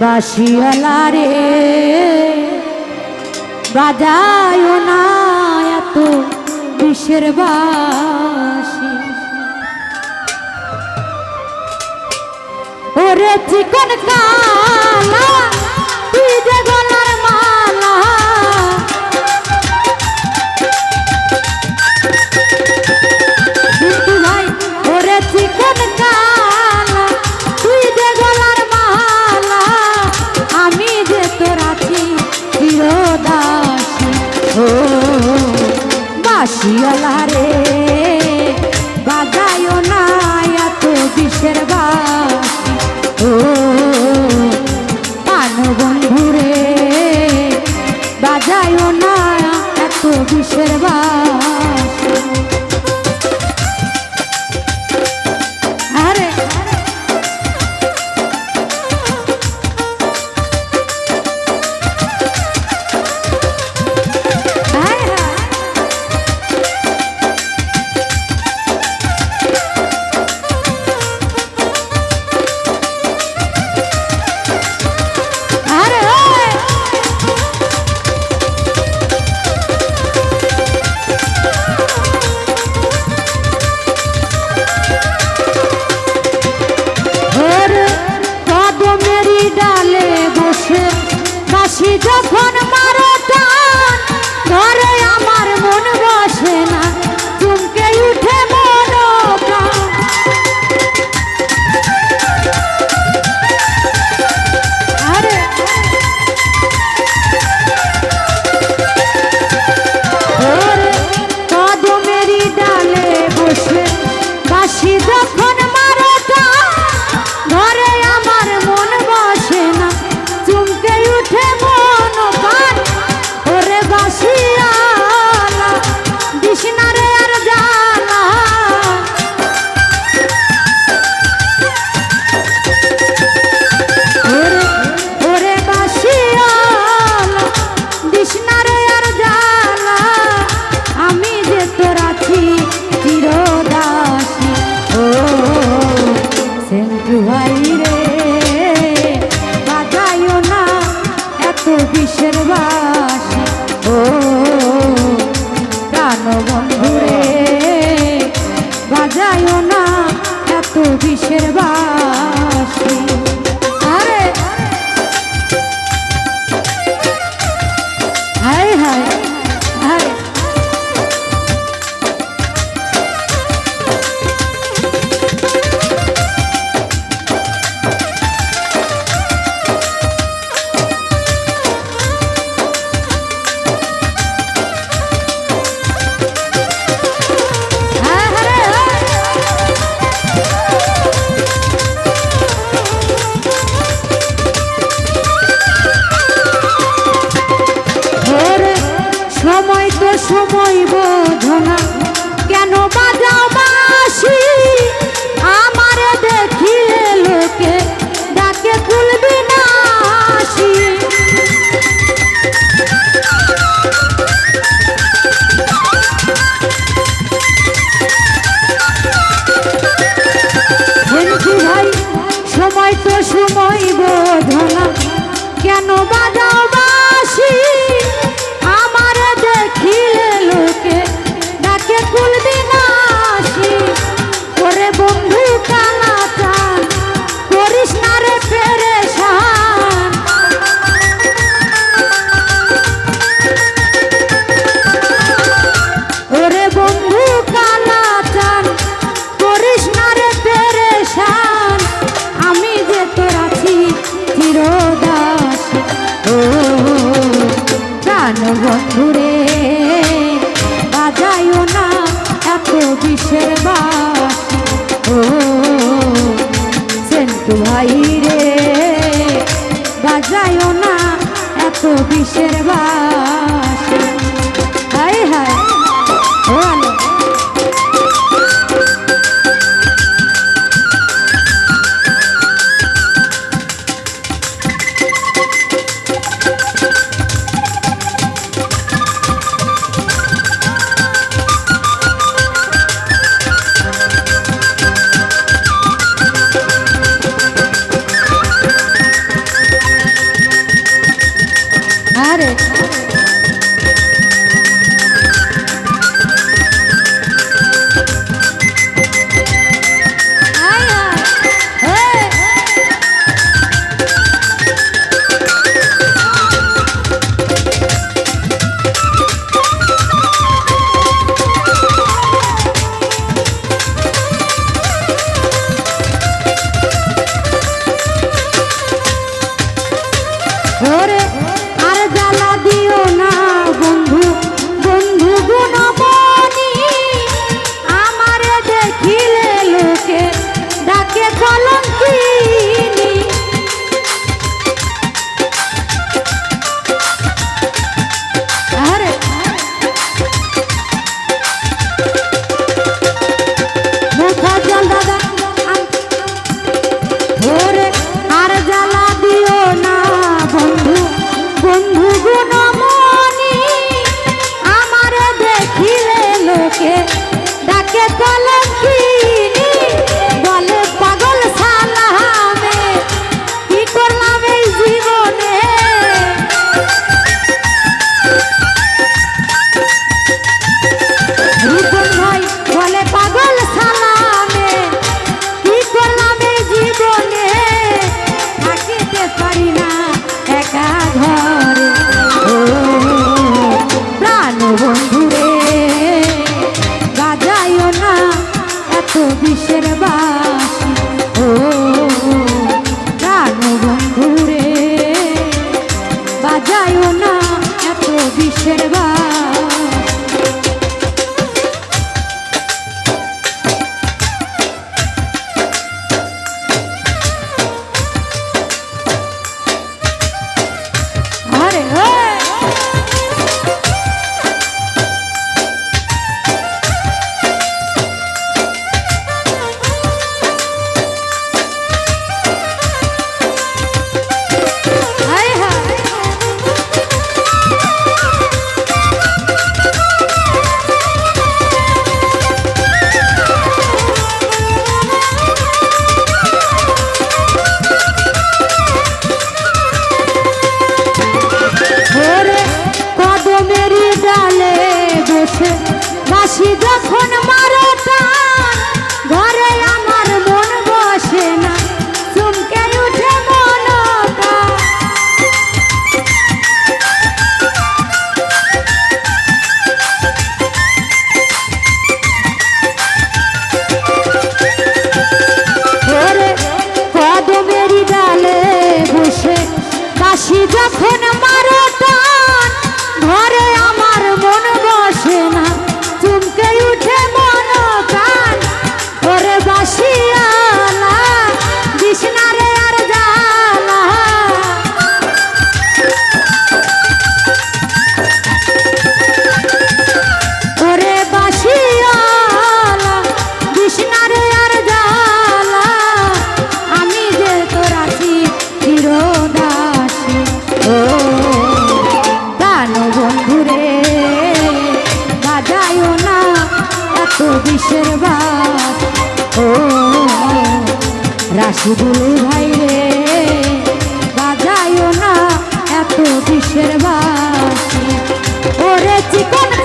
বাসিয়ালা রে বাজায় না এত বিশের বাসি। ওরে চিকন কালা তুই বাসিওলা রে। বাজায় না এত বিষের বা যখন সেন্টু রে। না এত বিশ্বের বাসি। ও গান বন্ধু রে। বাজাইও না এত বিশ্বের বাস। সময় বল। দেশের বা কিসের বাসি। ও জানো বন্ধুরে বাজায়ও না এত বিশ্বের বাসি। শুধু না এত কিসের বাসি। ওরে চিকন